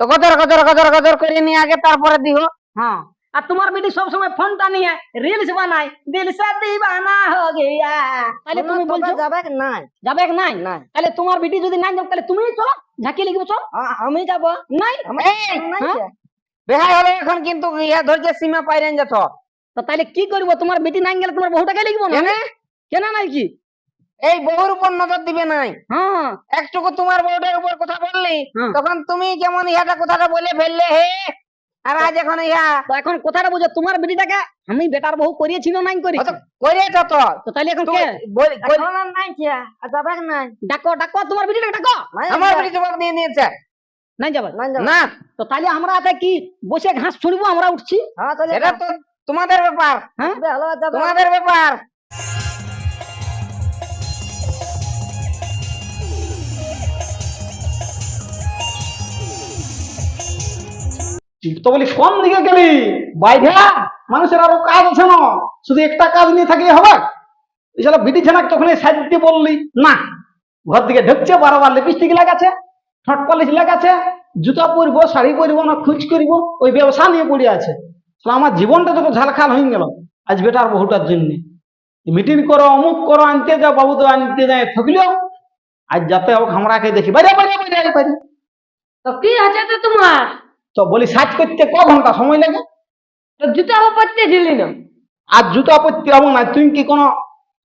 তো গদর গদর গদর গদর করে নিয়ে আগে তারপরে দিহ হ্যাঁ। আর তোমার বেটি সব সময় ফোনটা নিয়ে রিলস বানায়। দিল সে দিবানা হো গিয়া তাহলে তুমি বলছো যাবে নাই। যাবে কি? নাই। নাই। তাহলে তোমার বেটি যদি নাই যাবে তাহলে তুমি চলো ঝাঁকি লিখবে চলো। আমি যাব। নাই? এই, নাই হ্যাঁ? বেহাই হলে এখন কিন্তু ইহা ধৈর্য সীমা পাইলেন যেত তো তাহলে কি করব? তোমার বেটি নাই গেলে তোমার বহুটাকে লিখব না? কেনে? কেন নাই কি? এই বহুর উপর নজর দিবে নাই। হ্যাঁ। একটুকু তোমার বউটার উপর কথা বললি তখন তুমি যেমন ইহাটা কথাটা বলে ফেললে হে। আর আজ এখন ইহা তো এখন কথাটা বুঝো তোমার বেটিটাকে আমি বেটার বহু করিয়েছি না নাই করি ও তো তো। তো তাহলে এখন কে? বল- নাই কি? আর যাবে নাই? ডাকো ডাকো তোমার বেটিটাকে ডাকো। আমার। বাড়ি জবাব দিয়ে নিয়েছে নাই যাবে। না। তো তাহলে আমরা এতে কি বসে ঘাস ছুড়বো আমরা উঠছি? হ্যাঁ তাহলে এটা তো তোমাদের ব্যাপার। হ্যাঁ? তোমাদের ব্যাপার। তো বলি কোন দিকে গেলি, বাইধা, মানুষের আরও কাজ আছে না, শুধু একটা কাজ নিয়ে থাকলে হবে? এছাড়া বিটি ছেনাক তখন সাজতে বললি, না, ঘর দিকে ঢুকছে, বারবার লিপস্টিক লাগাচ্ছে, ঠট পলিশ লাগাচ্ছে, জুতা পরবো, শাড়ি পরবো না, খুঁজ করব, ওই ব্যবসা নিয়ে পড়ে আছে। আমার জীবনটা তো ঝালখাল হয়ে গেল, আজ বেটার বহুটার জন্য। মিটিং করো, অমুক করো, আনতে যাও, বাবু তো আনতে যায় থকলিও আজ যাতে হোক আমরাকে দেখি, বাইরে বাইরে বাইরে বাইরে। তো কি আছে তো তোমার? তো বলি সার্চ করতে ক ঘণ্টা সময় লাগে? তো জুতা পরতে ছিলি না। আর জুতা পরতে যাব না তুই কি কোনো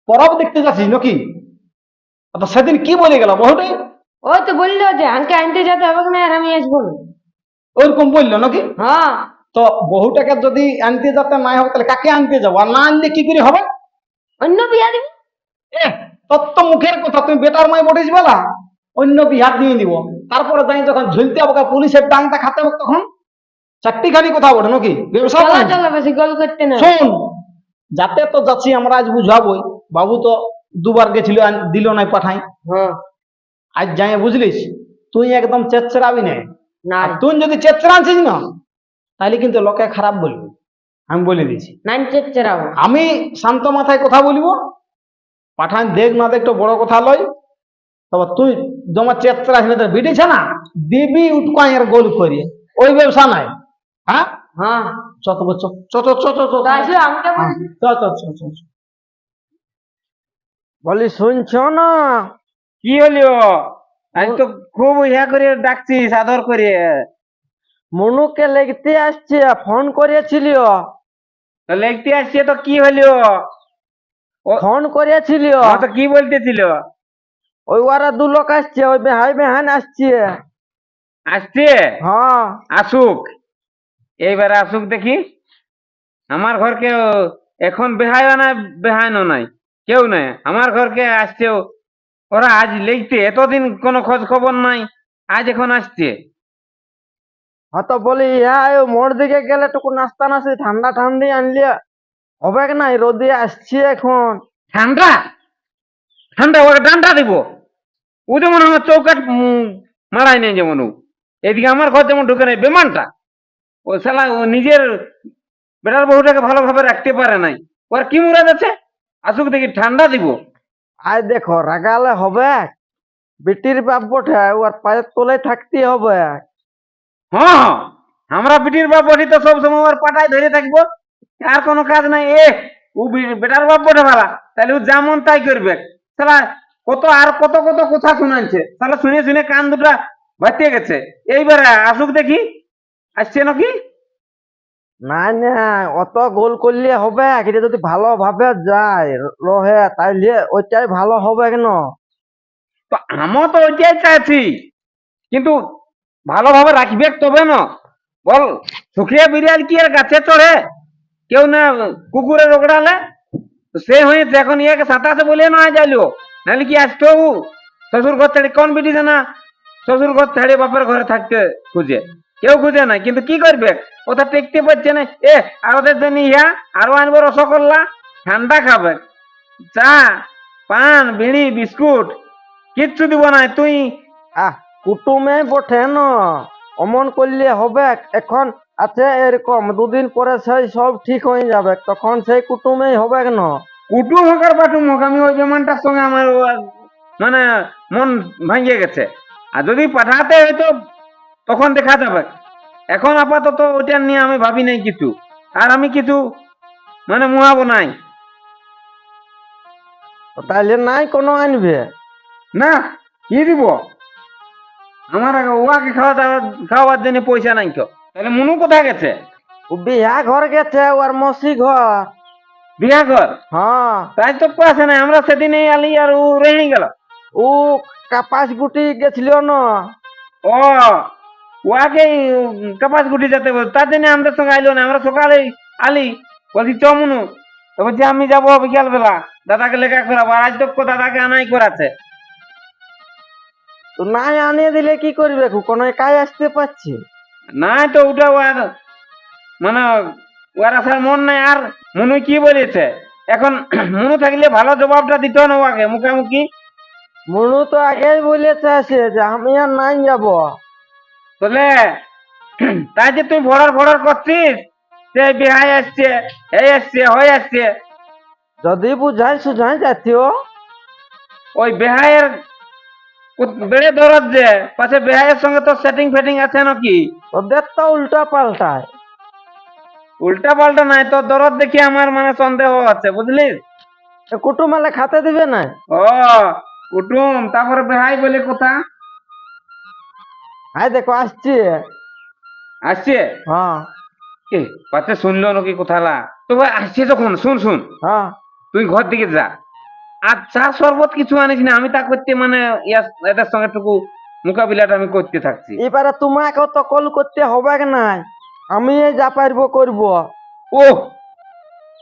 পরব দেখতে যাচ্ছিস নাকি? তো সেদিন কি বলে গেল বহুটাই ওই তো বলল যে আনকে আনতে যেতে হবে না আর আমি আসব না। ওইরকম বলল নাকি? হ্যাঁ। তো বহুটাকে যদি আনতে যেতে না হবে তাহলে কাকে আনতে যাব? আর না আনলে কি করে হবে? অন্য বিয়া দিব? এ তোর তো মুখের কথা তুমি বেটার মাই বটিস বলা। অন্য বিহার দিয়ে দিব তারপরে যাই যখন ঝুলতে হবে পুলিশের ডাংটা খাতে হবে তখন? চারটি খানি কথা বলে নাকি? শোন যাতে তো যাচ্ছি আমরা আজ বুঝাবই। বাবু তো দুবার গেছিল দিল নাই পাঠাই। হ্যাঁ। আজ যাই বুঝলিস? তুই একদম চেচ্ছরাবি না। তুই যদি চেচ্ছরা আনছিস না তাহলে কিন্তু লোকে খারাপ বলবি। আমি বলে দিছি আমি শান্ত মাথায় কথা বলব। পাঠান দেখ না দেখ তো বড় কথা লয়। তবে তুই জমা চেচ্ছরা ছিল তোর বিটিছে না দিবি উঠকাইয়ের গোল করিয়ে ওই ব্যবসা নাই। হ্যাঁ? হ্যাঁ। চ তো চ চ চ চ চ চ। তো আসলে আমাকে হ্যাঁ, বলছি। চ চ চ চ চ। বলি শুনছো না? কি হলিও আমি তো খুব ইয়া করে ডাকছিস সাদর করে। মনুকে লেগতে আসছে ফোন করেছিল। লেগতে আসছে তো কি হলো? ফোন করেছিল। তো কি বলতেছিল? ওই ওরা দু লোক আসছে ওই বেহাই বেহান আসছে। আসছে? হ্যাঁ। আসুক। এইবার আসুক দেখি। আমার ঘরকে এখন বেহায় না বেহায়নো নাই কেউ নাই। আমার ঘরকে আসছে ওরা আজ লেগতে এতদিন কোনো খোঁজ খবর নাই আজ এখন আসছে। হ্যাঁ তো বলি হ্যাঁ মোড় দিকে গেলে টুকু নাস্তা নাস্তি ঠান্ডা ঠান্ডি আনলে। হবে নাই? রোদে আসছি এখন। ঠান্ডা? ঠান্ডা ওকে ডান্ডা দিব? ও যেমন আমার চৌকাট মারাই নেই যেমন ও এদিকে আমার ঘর যেমন ঢুকে নেই বেমানটা। ও শালা ও নিজের বেটার বহুটাকে ভালোভাবে রাখতে পারে নাই। ওর কি মুরা যাচ্ছে? আসুক দেখি ঠান্ডা দিব। আজ দেখো রাগালে হবে বিটির বাপ বটে ওর পায়ের তলে থাকতে হবে হ্যাঁ হ্যাঁ। আমরা বিটির বাপ বটি তো সবসময় ওর পাটায় ধরে থাকব। আর কোনো কাজ নাই। এ ও বেটার বাপ বটে ভালা। তাহলে ও যেমন তাই করবে। শালা কত আর কত কত কথা শুনাচ্ছে শালা শুনে শুনে কান দুটা বাঁচিয়ে গেছে। এইবারে আসুক দেখি। আসছে নাকি? না না অত গোল করলে হবে এটা যদি ভালোভাবে যায় রহে তাইলে ওইটাই ভালো হবে কেন? তো আমরা তো ওইটাই চাইছি। কিন্তু ভালোভাবে রাখবে তবে না। বল শুকিয়ে বিড়াল কি আর গাছে চড়ে? কেউ না কুকুরে রোগড়ালে সে হয়েছে এখন ইয়াকে সাতাশে বলে না যাইলো। নাহলে কি আসতো ও? শ্বশুর ঘর ছেড়ে কোন বিটিছে না শ্বশুর ঘর ছেড়ে বাপের ঘরে থাকতে খুঁজে। কেউ খুঁজে না কিন্তু কি করবে? ওটা টেকতে পারছে না। এ আর ওদের জন্য ইয়া আরও আনব রসগোল্লা, ঠান্ডা খাবে। চা, পান, বিড়ি, বিস্কুট, কিচ্ছু দিব না, তুই। আহ, কুটুমে বটে ন। অমন করলে হবে, এখন আছে এরকম, দুদিন পরে সেই সব ঠিক হয়ে যাবে, তখন সেই কুটুমেই হবে কেন কুটুম হোক আর বাটুম হোক আমি ওই বিমানটার সঙ্গে আমার মানে মন ভাঙিয়ে গেছে। আর যদি পাঠাতে হয়তো তখন দেখা যাবে এখন আপাতত ওইটা নিয়ে আমি ভাবি নাই কিছু। আর আমি কিছু মানে মুহাবো নাই। তাইলে নাই কোনো আনবে না কি দিব? আমার ওয়াকে খাওয়া দাওয়া খাওয়ার জন্য পয়সা নাই তো। তাহলে মনু কোথায় গেছে? বিহা ঘর গেছে ওর মসি ঘর। বিয়া ঘর হ্যাঁ। তাই তো পাশে নাই আমরা সেদিনে আলি আর ও রেহে গেল ও কাপাস গুটি গেছিল না? ও ওয়াকে কাপাস গুটি যেতে বল তার জন্য আমাদের সঙ্গে আইলো না আমরা সকালে আলি বলছি চ মনু। তো বলছি আমি যাব বিকাল বেলা দাদাকে লেখা করাবো আর আজ তো দাদাকে আনাই করাছে তো নাই আনিয়ে দিলে কি করবে? কোনো একাই আসতে পারছে? নাই তো ওটা মানে ওর মন নাই আর মনু কি বলেছে? এখন মনু থাকলে ভালো জবাবটা দিত না ওকে মুখামুখি? মনু তো আগেই বলেছে আছে যে আমি আর নাই যাব। তাহলে তাই যে তুই ভরার ভরার করছিস? সে বিহাই আসছে এই আসছে হয়ে আসছে। যদি বুঝাই সুঝাই যাতিও ওই বেহায়ের বেড়ে ধরত যে পাশে বেহায়ের সঙ্গে তো সেটিং ফেটিং আছে নাকি? ওদের তো উল্টা পাল্টায়। উল্টা পাল্টা নাই তো দরদ দেখি আমার মানে সন্দেহ আছে বুঝলি? এ কুটুমালে খাতে দিবে না? ও কুটুম তারপরে বেহাই বলে কথা। হাই দেখো আসছে। আসছে? হ্যাঁ। এ পাশে শুনলো নাকি কথালা? তো ভাই আসছে যখন শুন শুন। হ্যাঁ। তুই ঘর দিকে যা। আর চা শরবত কিছু আনিস না আমি তা করতে মানে এদের সঙ্গে টুকু মোকাবিলাটা আমি করতে থাকছি। এবারে তোমাকে তো কল করতে হবে নাই? আমি এই যা পারব করব। ও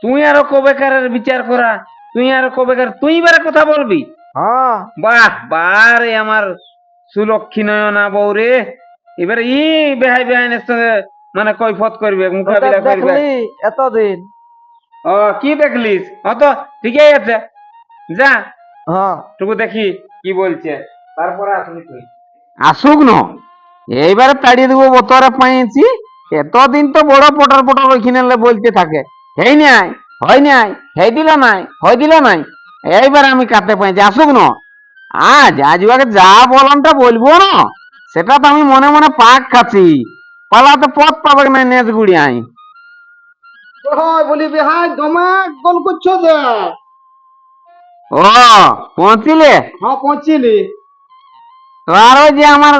তুই আরও কবেকারের বিচার করা তুই আরও কবেকার তুই এবারে কথা বলবি? হ্যাঁ। বাহ বারে আমার সুলক্ষী নয়না বউ রে। এবারে ই বেহাই বেহাইনের সঙ্গে মানে কৈফত করবে মোকাবিলা করবে। দেখলি এতদিন? ও কি দেখলিস? ও তো ঠিকই আছে। যা। হ্যাঁ। টুকু দেখি কি বলছে। তারপরে আসবি তুই। আসুক ন। এইবারে তাড়িয়ে দেবো বতরে পাইছি এতদিন তো বড় পটর পটর ওইখানে বলতে থাকে হেই নাই হয় নাই হেই দিল নাই হয় দিল নাই এইবার আমি কাটতে পাইছি আসুক ন আজ আজ ওকে যা বলনটা বলব না সেটা তো আমি মনে মনে পাক খাচ্ছি পালাতে পথ পাবে না নেজ গুড়ি আই বলি বেহাই দমে কল করছ যে? ও পৌঁছিলে? হ্যাঁ পৌঁছিলি। তো আর ওই যে আমার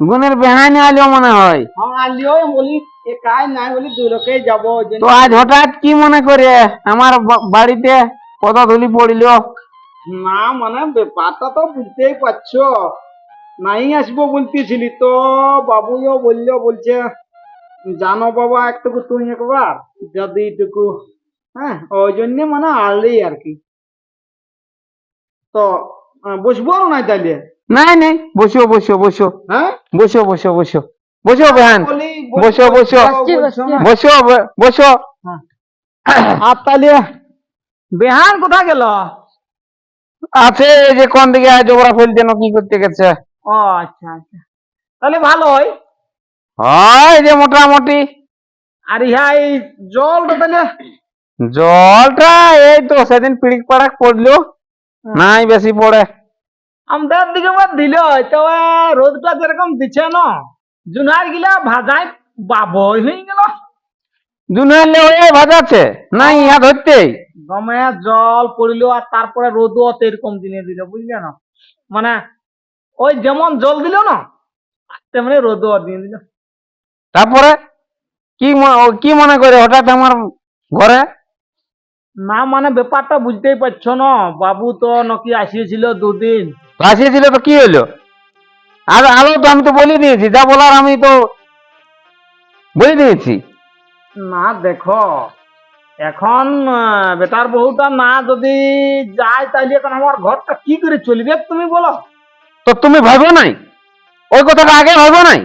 গুণের বেহানি আলো মনে হয়। হ্যাঁ আলিও বলি একাই নাই বলি দুই যাব তো আজ হঠাৎ কি মনে করে? আমার বাড়িতে পদাধুলি পড়িল। না মানে ব্যাপারটা তো বুঝতেই পারছ। নাই আসব বলতেছিলি তো বাবুও বলল বলছে জানো বাবা একটুকু তুই একবার যদি একটুকু হ্যাঁ ওই জন্য মানে আনলেই আর কি। তো বসবো নাই তাইলে? নাই নাই বসো বসো বসো। হ্যাঁ? বসো বসো বসো। বসো বেহান। বসো, বসো। বসো বসো আর তাহলে বেহান কোথায় গেল? আছে যে কোন দিকে জোবরা ফেলতে না কি করতে গেছে। ও আচ্ছা আচ্ছা। তাহলে ভালোই হয়। যে মোটামুটি। আর ইহা এই জলটা তাহলে? জলটা এই তো সেদিন পিড়িক পাড়াক পড়ল। নাই বেশি পড়ে। আমাদের দিকে দিল তো রোদটা যেরকম দিচ্ছে না। জুনার গিলা ভাজাই বাবই হয়ে গেল। দুনাইলে ওই ভাজাচ্ছে? নাই ইহা ধরতেই। গমে জল পড়িল আর তারপরে রোদও তো এরকম দিনে দিল বুঝলে না? মানে ওই যেমন জল দিল না তেমনি রোদও দিয়ে দিল তারপরে? কি কি মনে করে হঠাৎ আমার ঘরে? না মানে ব্যাপারটা বুঝতেই পারছ না বাবু তো নাকি আসিয়েছিল দুদিন। আসিয়েছিল তো কি হলো আর আলো তো আমি তো বলে দিয়েছি যা বলার আমি তো বলে দিয়েছি। না দেখো এখন বেটার বহুটা না যদি যায় তাইলে এখন আমার ঘরটা কি করে চলবে তুমি বলো? তো তুমি ভাবো নাই? ওই কথাটা আগে ভাবো নাই?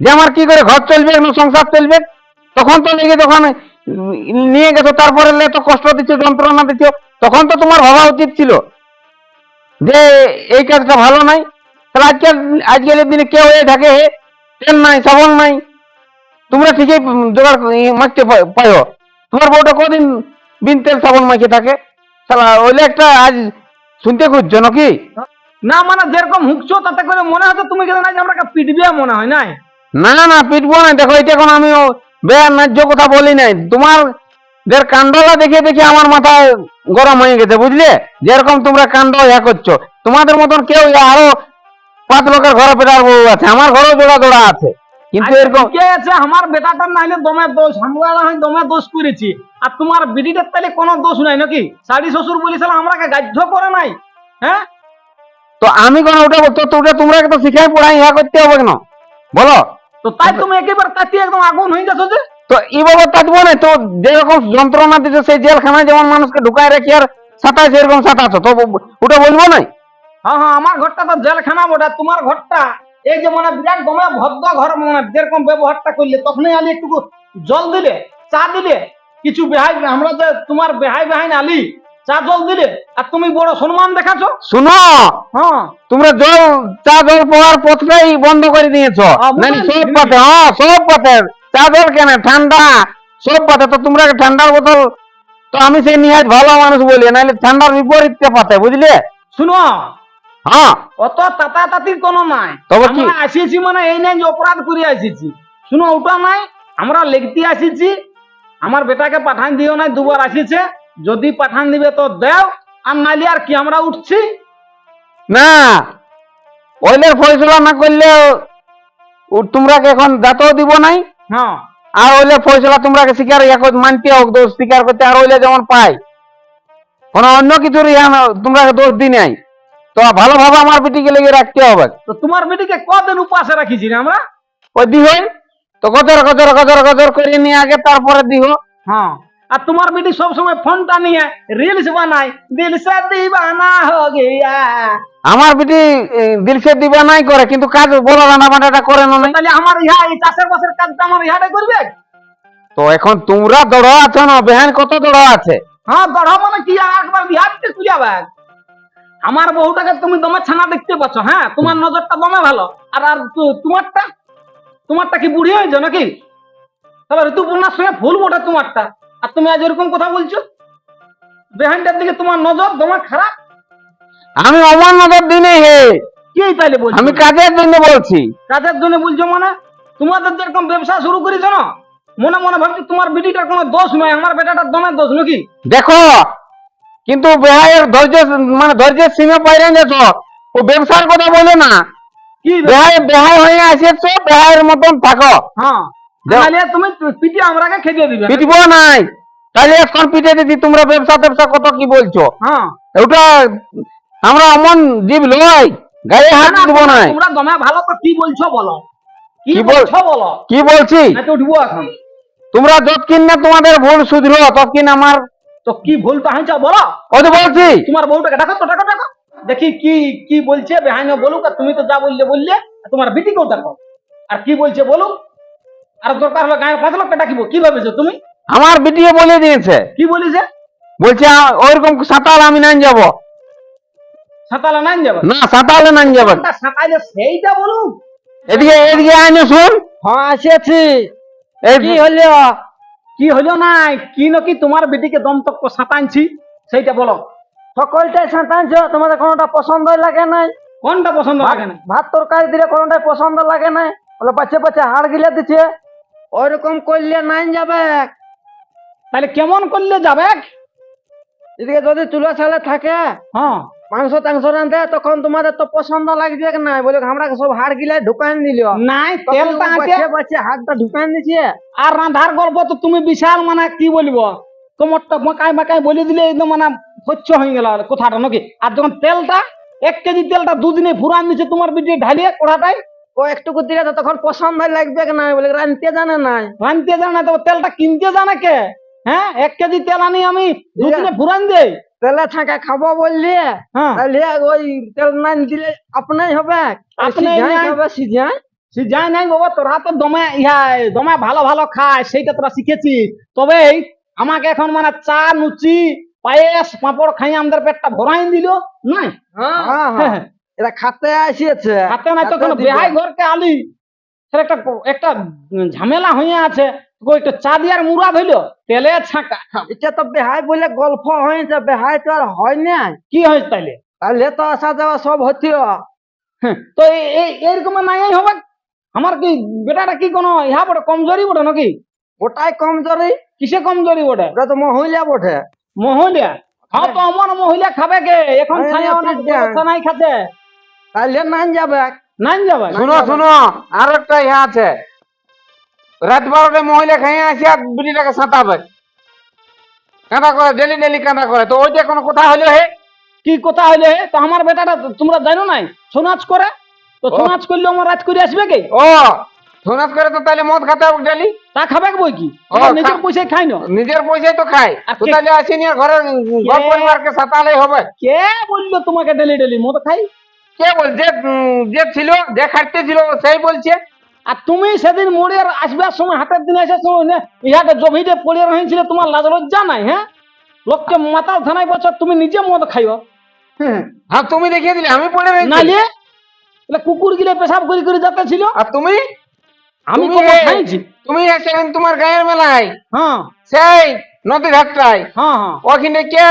যে আমার কি করে ঘর চলবে সংসার চলবে? তখন তো লেগে তখন নিয়ে গেছো তারপরে তো কষ্ট দিচ্ছ যন্ত্রণা দিচ্ছ তখন তো তোমার ভাবা উচিত ছিল যে এই কাজটা ভালো নাই। তাহলে আজকাল আজকালের দিনে কেউ এই থাকে তেল নাই সাবন নাই। তোমরা ঠিকই জোগাড় মাখতে পা- পারো তোমার বউটা কদিন বিন তেল সাবন মাখে থাকে? তাহলে ওইলে একটা আজ শুনতে খুঁজছো নাকি? না মানে যেরকম হুকছো তাতে করে মনে হচ্ছে তুমি কেন না যে আমরা পিটবে মনে হয় নাই? না না পিটবো না দেখো এটা এখন আমি বেয়ার ন্যায্য কথা বলি নাই। তোমার দের কাণ্ডলা দেখে দেখে আমার মাথায় গরম হয়ে গেছে বুঝলে? যেরকম তোমরা কাণ্ড ইয়া করছ তোমাদের মতন কেউ আরও পাঁচ লোকের ঘরে পেটার বউ আছে আমার ঘরেও জোড়া জোড়া আছে। কিন্তু এরকম ঠিকই আছে? আমার বেটাটার নাইলে দমে দোষ আমরা হয় দমে দোষ করেছি। আর তোমার বিটিটার তাহলে কোনো দোষ নাই নাকি? শাড়ি শ্বশুর বলেছিল আমরাকে করে নাই। হ্যাঁ? তো আমি কোন ওটা বলতো তো ওটা তোমরা তো শিখাই পড়াই ইয়া করতে হবে কেন? বলো। তো তাই তুমি একেবারে তাতে একদম আগুন হয়ে গেছো যে? তো এই বাবা থাকব না তো যেরকম যন্ত্রণা দিচ্ছে সেই জেলখানায় যেমন মানুষকে ঢুকায় রেখে আর সাঁতায় সেরকম সাঁতাচ্ছ তো ওটা বলব না হ্যাঁ হ্যাঁ আমার ঘরটা তো জেলখানা বটে তোমার ঘরটা এই যে মানে বিরাট দমে ভদ্র ঘর মানে যেরকম ব্যবহারটা করলে তখনই আলি একটু জল দিলে চা দিলে কিছু বেহাই আমরা যে তোমার বেহাই বেহাই আলি চা জল দিলে আর তুমি বড় সম্মান দেখাছো? শুনো হ্যাঁ। তোমরা জল চা জল পাওয়ার পথটাই বন্ধ করে দিয়েছ। সব পথে হ্যাঁ সব পথে চা জল কেন? ঠান্ডা সব পথে তো তোমরা ঠান্ডার বোতল তো আমি সেই নিহাজ ভালো মানুষ বলি নাহলে ঠান্ডার বিপরীত পথে বুঝলে? শুনো হ্যাঁ। অত তাতা তাতির কোনো নাই। তবে কি? আসিছি মানে এই নাই যে অপরাধ করে আসিছি। শুনো ওটা নাই আমরা লিখতে আসিছি আমার বেটাকে পাঠান দিও নাই দুবার আসিছে যদি পাঠান দিবে তো দেও আর নাইলে আর কি আমরা উঠছি। না ওইলের ফয়সলা না করলে তোমরা এখন দাঁতও দিব নাই? হ্যাঁ। আর ওইলে ফয়সলা তোমরাকে স্বীকার মানতে হোক দোষ স্বীকার করতে আর ওইলে যেমন পাই কোনো অন্য কিছুর তোমরাকে দোষ দি নাই? তো ভালোভাবে আমার বেটিকে লেগে রাখতে হবে। তো তোমার বেটিকে কদিন উপাসে রাখিছি রে আমরা? ওই দিহ তো গজর গজর গজর গজর করে নিয়ে আগে তারপরে দিহ। হ্যাঁ আর তোমার বেটি সব সময় ফোনটা নিয়ে রিলস বানায়। দিল সে দিবানা হো গিয়া। আমার বেটি দিলসে দিবা নাই করে কিন্তু কাজ বড় রান্না বান্নাটা করে না তাহলে আমার ইহা এই চাষের বাসের কাজটা আমার ইহাটাই করবে? তো এখন তোমরা দড় আছো না বেহান কত দড় আছে? হ্যাঁ গড় মানে কি? একবার বিহারতে খুঁজাবে আমার বহুটাকে তুমি দমে ছানা দেখতে পাচ্ছ হ্যাঁ? তোমার নজরটা দমে ভালো। আর আর তোমারটা? তোমারটা কি বুড়ি হয়েছে নাকি? তাহলে ঋতুপূর্ণার সঙ্গে ভুল বটে তোমারটা। আর তুমি আজ এরকম কথা বলছো? বেহানটার দিকে তোমার নজর দমে খারাপ? আমি অমান নজর দিনে হে। কি তাইলে বলছো? আমি কাজের জন্য বলছি। কাজের জন্য বলছো মানে? তোমাদের যেরকম ব্যবসা শুরু করেছ না? মনে মনে ভাবছি তোমার বিটিটার কোনো দোষ নয় আমার বেটাটার দমের দোষ নাকি? দেখো কিন্তু বেহায়ের ধৈর্য মানে ধৈর্যের সীমা পাইরে গেছো ও ব্যবসার কথা বলে না। কি বেহায় বেহায় হয়ে আসেছো বেহায়ের মতন থাকো। হ্যাঁ। যাও। তুমি পিটি আমরাকে খেতে দিবে। পিটব নাই। তাহলে এখন পিটে দিদি তোমরা ব্যবসা ব্যবসা কত কি বলছো? হ্যাঁ। ওটা আমরা অমন জীব লয় গায়ে হাত না, দিব নাই। তোমরা দমে ভালো তো কি বলছো বলো। কি বলছো বলো। কি বলছি? না উঠবো এখন। তোমরা যতক্ষণ না তোমাদের ভুল শুধরো ততক্ষণ আমার তো কি ভুলটা হয়েছে বলো। ওই তো বলছি। তোমার বউটাকে ডাকো তো ডাকো ডাকো। দেখি কি কি বলছে বেহাইন বলুক আর তুমি তো যা বললে বললে তোমার বিটিকেও ডাকো আর কি বলছে বলুক আর দরকার হলো গায়ের পাঁচ লোককে ডাকিব। কি ভেবেছো তুমি? আমার বিটিয়ে বলে দিয়েছে। কি বলিছে? বলছে ওইরকম সাঁতাল আমি নাই যাব। সাঁতালে নাই যাবে? না সাঁতালে নাই যাব। সাঁতাইলে সেইটা বলুন এদিকে এদিকে আইনে শুন। হ্যাঁ আসিয়াছি এই কি হলো? কি হলো না কি নাকি তোমার বেটিকে দমতক্ক সাঁতাইছি সেইটা বলো। সকলটাই সাঁতানছ তোমাদের কোনোটা পছন্দ লাগে নাই? কোনটা পছন্দ লাগে না ভাত তরকারি দিলে কোনোটাই পছন্দ লাগে নাই? বলে পাছে পাছে হাড় গিলে দিচ্ছে। ওইরকম করলে নাই যাবে। তাহলে কেমন করলে যাবে? এদিকে যদি চুলা ছালে থাকে হ্যাঁ। মাংস টাংস তখন তোমাদের তো পছন্দ লাগছে নাই? বলে আমরা সব হাড় গিলে ঢুকান দিল নাই হাড়টা ঢুকান দিছে আর রান্ধার গল্প তো তুমি বিশাল মানে কি বলব? কোমরটা মাকাই মাকাই বলে দিলে একদম মানে স্বচ্ছ হয়ে গেল কথাটা নাকি? আর যখন তেলটা এক কেজি তেলটা দুদিনে ফুরান দিচ্ছে তোমার বিটি ঢালিয়ে কড়াটাই ও একটুকু দিলে তো তখন পছন্দ লাগবে কি নাই? বলে রাঁধতে জানে নাই। রানতে জানে না তো তেলটা কিনতে জানে কে? হ্যাঁ এক কেজি তেল আনি আমি দুদিনে ফুরান দেই। তেলে ছাঁকা খাব বললি হ্যাঁ। তাহলে ওই তেল দিলে আপনাই হবে। আপনাই নাই। হবে বাবা তোরা তো দমে ইহা দমে ভালো ভালো খায় সেইটা তোরা শিখেছিস। তবে আমাকে এখন মানে চা লুচি পায়েস পাঁপড় খাই আমাদের পেটটা ভরাই দিল নাই? হ্যাঁ হ্যাঁ। এটা খাতে আসিয়েছে। খাতে নাই তো কোনো বেহাই ঘরকে আলি। একটা একটা ঝামেলা হয়ে আছে। একটা চা দিয়ার মুড়া ধইল তেলে ছাঁকা এটা তো বেহাই বলে গল্প হয়েছে বেহাই তো আর হয় না কি হয়েছে তাইলে? তাহলে তো আসা যাওয়া সব হতিও হ্যাঁ, তো এই- এরকম নাই হবে। আমার কি বেটাটা কি কোনো ইহা বটে কমজোরি বটে নাকি? ওটাই কমজোরি। কিসে কমজোরি বটে? ওটা তো মহিলা বটে। মহিলা? হ্যাঁ তো আমার মহিলা খাবে কে? এখন ছায়া অনেক নাই খাতে তাইলে নাই যাবে। নাই যাবে? শুনো শুনো আর একটা ইহা আছে। রাত বারোটায় মহিলা খাইয়ে আসি আর বিড়িটাকে সাঁতাবে কাঁদা করে ডেলি ডেলি কাঁদা করে। তো ওইটা কোনো কথা হলো হে? কি কথা হইলে তো আমার বেটাটা তোমরা জানো নাই? সোনাচ করে? তো। সোনাচ করলে আমার রাত করে আসবে কে? ও সোনাস করে তো তাহলে মদ খাতে হবে ডেলি? তা খাবে বই কি? নিজের পয়সায় খাই না। নিজের পয়সায় তো খায়। আর তো তাহলে আসি নিয়ে ঘরে ঘর পরিবারকে সাতালেই হবে। কে বলল তোমাকে ডেলি ডেলি মদ খাই? কে বল যে যে ছিল যে খাটতে ছিল সেই বলছে। আর তুমি সেদিন মোড়ের আসবার সময় হাতের দিন না ইহাকে জভিতে পড়ে রয়েছিল তোমার লাজ লজ্জা নাই হ্যাঁ? লোককে মাতাল থানায় বছর তুমি নিজে মদ খাইব হ্যাঁ হ্যাঁ। তুমি দেখিয়ে দিলে আমি পড়ে রয়েছি। নাইলে কুকুর গিলে পেশাব করি করে যাতে ছিল। আর তুমি? আমি খাইছি। তুমি সেদিন তোমার গায়ের মেলায় হ্যাঁ। সেই নদী ঘাটটায় হ্যাঁ হ্যাঁ। ওখানে কে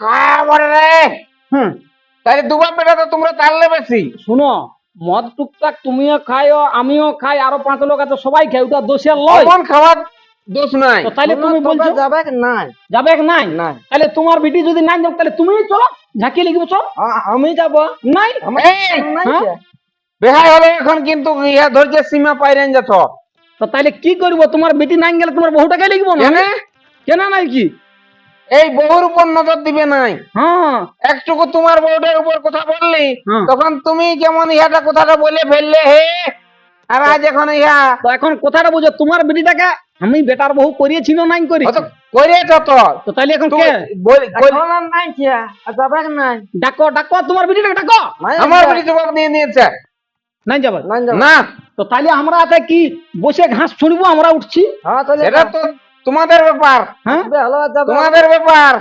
কায়া বলে রে। হুম তাহলে দুবার বেটা তো তোমরা তাহলে বেশি শুনো মদ টুকটাক তুমিও খাইও আমিও খাই আরও পাঁচ লোক আছে সবাই খাই ওটা দোষের লয়। অমন খাওয়ার দোষ নাই। তো তাইলে তুমি বলছো যাবে নাই? যাবে কি নাই? নাই। তাহলে তোমার বিটি যদি নাই যাও তাহলে তুমি চলো ঝাঁকিয়ে লিখবে চল। আমি যাব। নাই? হ্যাঁ? বেহাই হলো এখন কিন্তু ইহা ধৈর্যের সীমা পাইরেন যেত তো তাইলে কি করব? তোমার বেটি নাই গেলে তোমার বহুটাকে লিখব না? কেনে? কেন নাই কি? এই বহুর উপর নজর দিবে নাই। হ্যাঁ। একটুকু তোমার বউটার উপর কথা বললি তখন তুমি যেমন ইহাটা কথাটা বলে ফেললে হে। আর আজ এখন ইহা তো এখন কথাটা বুঝো তোমার বেটিটাকে আমি বেটার বহু করিয়েছি না নাই করি? তো। তো তাইলে এখন কে? বল- নাই আর নাই ডাকো ডাকো তোমার বেটিটাকে ডাকো। আমার। জবাব দিয়ে নিয়েছে। নাই যাবে? না। তো তাইলে আমরা কি বসে ঘাস ছুড়বো আমরা উঠছি? হ্যাঁ তাহলে এটা তো তোমাদের ব্যাপার। হ্যাঁ? তোমাদের ব্যাপার।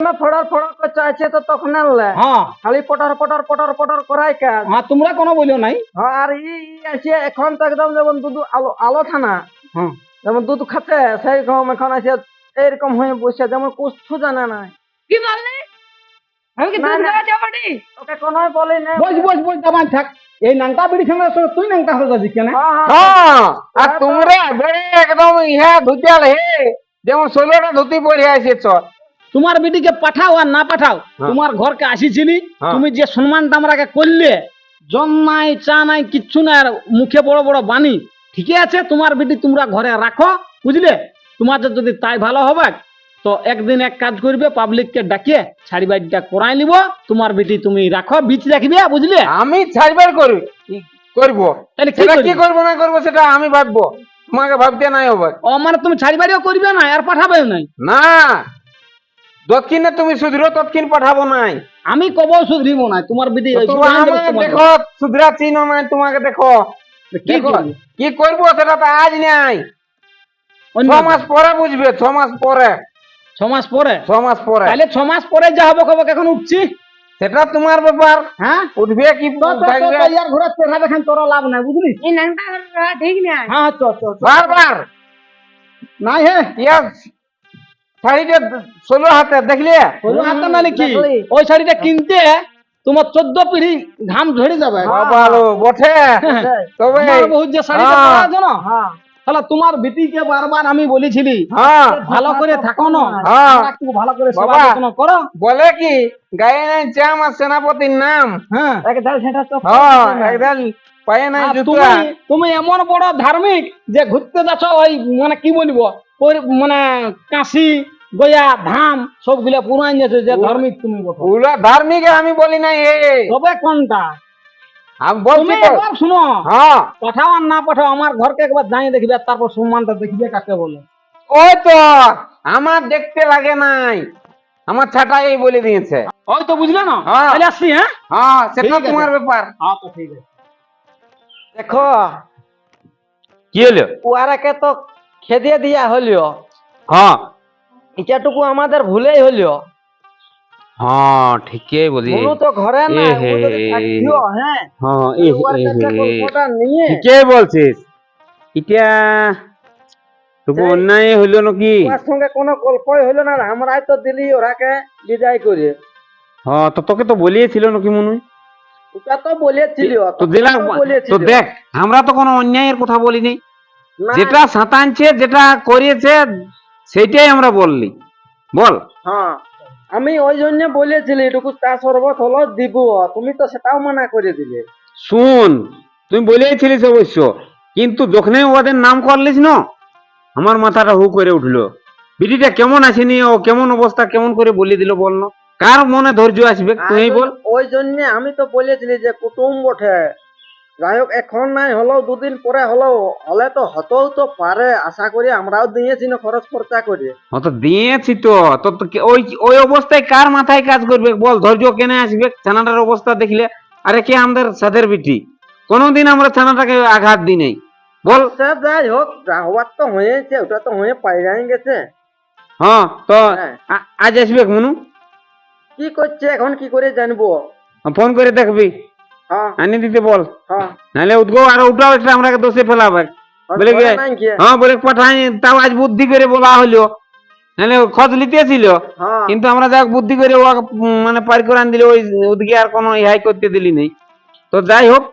ফড়র ফড়র করে চাইছে তো তখন আনলে। হ্যাঁ। খালি পটর পটর পটর পটর করাই কাজ। হ্যাঁ তোমরা কোনো বলিও নাই। হ্যাঁ আর ই ই আছে এখন তো একদম যেমন দুধ আলো আলো থানা। হুম। যেমন দুধ খাচ্ছে সেই রকম এখন আছে এইরকম হয়ে বসে যেমন কুস্তু জানে না। কি বললি? আমি কি দুধ খাওয়া যাব ওকে কোনো বলি না বস বস বস জামাই থাক। এই নাংটা বিড়ি সঙ্গে তুই নাংটা কেন হ্যাঁ আর তোমরা বেড়ে একদম ইহা ধুতিয়াল হে যেমন ষোলোটা ধুতি পরে আসেছ তোমার বেটিকে পাঠাও আর না পাঠাও তোমার ঘরকে আসিছিলি হ্যাঁ। তুমি যে সম্মানটা আমরাকে করলে জন নাই চা নাই কিচ্ছু নাই আর মুখে বড় বড় বাণী। ঠিকই আছে তোমার বিটি তোমরা ঘরে রাখো বুঝলে তোমাদের যদি তাই ভালো হবে তো একদিন এক কাজ করবে পাবলিককে ডাকিয়ে ছাড়ি বাড়িটা করাই নিব। তোমার বেটি তুমি রাখো বীজ রাখবে বুঝলে? আমি ছাড়বার করি করব। তাহলে কি করবে? না করব সেটা আমি ভাববো। তোমাকে ভাবতে নাই হবে ও মানে তুমি ছাড়ি বাড়িও করবে না আর পাঠাবে নাই? না। দক্ষিণে তুমি শুধরো তৎক্ষণ পাঠাবো নাই। আমি কব শুধরিব না তোমার তো দেখো শুধরা চিনো নাই তোমাকে দেখো। কি কি করব সেটা তো আজ নাই। ছ মাস পরে বুঝবে ছ মাস পরে। ছ মাস পরে? ছ মাস পরে। তাহলে ছ মাস পরে যা হবে খবর এখন উঠছি? সেটা তোমার ব্যাপার। হ্যাঁ? উঠবে কি ইয়ার ঘোরা চেহারা দেখান তোর লাভ নাই বুঝলি? এই নাংটা ঠিক নাই। হ্যাঁ চ চ চ। বারবার। নাই হে। শাড়িটা ষোলো হাতে দেখলে? ওই হাতে নালে কি? ওই শাড়িটা কিনতে তোমার চোদ্দ পিড়ি ঘাম ঝরে যাবে। বটে। তবে আমার বহুত যে শাড়িটা হ্যাঁ। পরা আছে না? হ্যাঁ। তাহলে তোমার বেটিকে বারবার আমি বলেছিলি হ্যাঁ। ভালো করে থাকো না হ্যাঁ। ভালো করে সেবা যত্ন করো। বলে কি গায়ে নাই আর সেনাপতির নাম। হ্যাঁ। এক সেটা তো হ্যাঁ একদম পায়ে নাই জুতা। তুমি এমন বড় ধার্মিক যে ঘুরতে যাচ্ছ ওই মানে কি বলব মানে কাশি গয়া ধাম সবগুলা পুরান যাচ্ছে যে ধার্মিক তুমি বলো ধার্মিক আমি বলি নাই এ তবে কোনটা? আমি বলছি তো। একবার শুনো। হ্যাঁ। পাঠাও আর না পাঠাও আমার ঘরকে একবার জানিয়ে দেখবে তারপর সম্মানটা দেখবে কাকে বলে। ওই তো আমার দেখতে লাগে নাই। আমার ছাটা এই বলে দিয়েছে। ওই তো বুঝলে না? হ্যাঁ। তাহলে আসছি হ্যাঁ? হ্যাঁ সেটা তোমার ব্যাপার। হ্যাঁ তো ঠিক আছে। দেখো কি হলো? ওয়ারাকে তো খেদে দিয়া হলিও। হ্যাঁ। এটাটুকু আমাদের ভুলেই হলিও। হ্যাঁ ঠিকই বলি। তো ঘরে না হ্যাঁ হ্যাঁ ঠিকই বলছিস। এটা তবু অন্যায় হইল নাকি? ওর সঙ্গে কোনো গল্পই হইল না আমরাই তো দিলি ওরাকে বিদায় করে হ্যাঁ তো তোকে তো বলিয়েছিল নাকি মনে? ওটা তো বলেছিল তো দিলাম তো। দেখ আমরা তো কোনো অন্যায়ের কথা বলিনি। যেটা সাঁতানছে যেটা করিয়েছে সেটাই আমরা বললি। বল। হ্যাঁ। আমি ওই জন্য বলেছিলি এটুকু চা শরবত হলো দিব। তুমি তো সেটাও মানা করে দিলে। শুন তুই বলেছিলিস অবশ্য কিন্তু যখনই ওদের নাম করলিস না আমার মাথাটা হু করে উঠল। বিটিটা কেমন আসেনি ও কেমন অবস্থা কেমন করে বলে দিল বল না। কার মনে ধৈর্য আসবে তুই বল। ওই জন্য আমি তো বলেছিলি যে কুটুম বটে যাই হোক এখন নাই হলেও দুদিন পরে হলেও হলে তো হতেও তো পারে আশা করি আমরাও দিয়েছি না খরচ খরচা করে ও তো দিয়েছি তো তো ওই ওই অবস্থায় কার মাথায় কাজ করবে বল ধৈর্য কেনে আসবে ছানাটার অবস্থা দেখলে আরে কে আমাদের সাথের বিটি? কোনোদিন আমরা ছানাটাকে আঘাত দিই নাই। বল। সে যাই হোক যা হওয়ার তো হয়েছে ওটা তো হয়ে পাইরাই গেছে। হ্যাঁ তো। আজ আসবে মনু কি করছে এখন কি করে জানব? ফোন করে দেখবি। আনি দিতে বল। হ্যাঁ। নাহলে উদ্গো আর ওটাও একটা আমরা দোষে ফেলাবে। বলে কি? হ্যাঁ বলে পাঠাই তাও আজ বুদ্ধি করে বলা হলো। নাহলে খোঁজ লিতেছিল হ্যাঁ। কিন্তু আমরা দেখ বুদ্ধি করে ও মানে পার করে আন দিলে ওই ওদিকে আর কোনো ইহাই করতে দিলি নেই। তো যাই হোক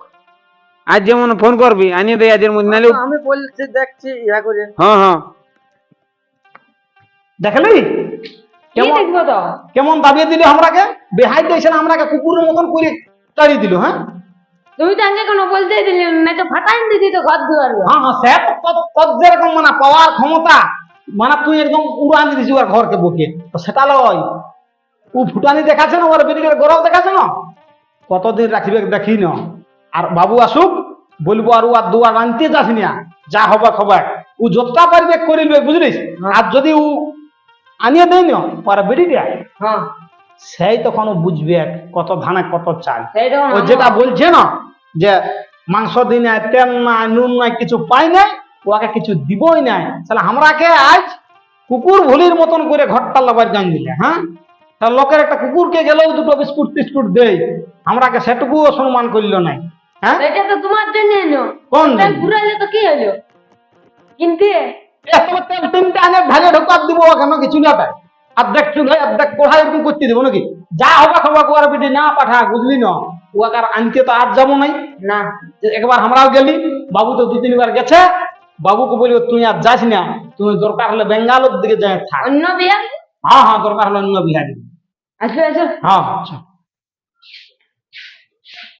আজ যেমন ফোন করবি আনিয়ে দেয় আজের মধ্যে নাহলে আমি বলছি দেখছি ইয়া করে হ্যাঁ হ্যাঁ। দেখলি? কেমন দেখব তো? কেমন দাবিয়ে দিল আমরাকে? বেহাই দিয়েছে আমরাকে কুকুরের মতন করে তাড়িয়ে দিল হ্যাঁ? তুমি তো আগে কোনো বলতে দিলি না তো ফাটাই দিতি তো ঘর দুয়ার হ্যাঁ হ্যাঁ সে তো তোর- তোর যেরকম মানে পাওয়ার ক্ষমতা মানে তুই একদম উড়ান দিয়েছিস ওর ঘরকে বুকে তো সেটা লয়। ও ফুটানি দেখাছে না ওর বেরিয়ে গরম দেখাছে না? কতদিন রাখিবে দেখি না। আর বাবু আসুক বলব আর ও আর দুয়ার আনতে যাস না। যা হবে হবে ও যতটা পারবে করিলবে বুঝলিস? আর যদি ও আনিয়ে দেয় না বেরিয়ে দেয় হ্যাঁ। সেই তখন বুঝবে কত ধানে কত চাল। ও যেটা বলছে না যে মাংস দিই নাই তেল নাই নুন নাই কিছু পাই নাই ওকে কিছু দিবই নাই। তাহলে আমরাকে আজ কুকুর ভুলির মতন করে ঘরটা লবার জান দিলে হ্যাঁ? তা লোকের একটা কুকুরকে গেলেও দুটো বিস্কুট টিস্কুট দেয় আমরাকে সেটুকুও সম্মান করল নাই হ্যাঁ? এটা তো তোমার জন্য এলো কোন তেল ফুরাইলে তো কি হলো? কিনতে? এত তেল তিনটা আনে ঢালে ঢোকার দিব কেন কিছু না তাই চুল হয় অর্ধেক কড়াই এরকম করতে দিব নাকি? যা হবা খাবা কুয়ার পিঠে না পাঠা বুঝলি না? আর আনতে তো আর যাব নাই। না। একবার আমরাও গেলি বাবু তো দু তিনবার গেছে। বাবুকে বলি তুই আর যাস না তুমি দরকার হলে বেঙ্গালোর দিকে যাই থাক। অন্য বিহারি? হ্যাঁ হ্যাঁ দরকার হলে অন্য বিহারি। আচ্ছা আচ্ছা। হ্যাঁ আচ্ছা।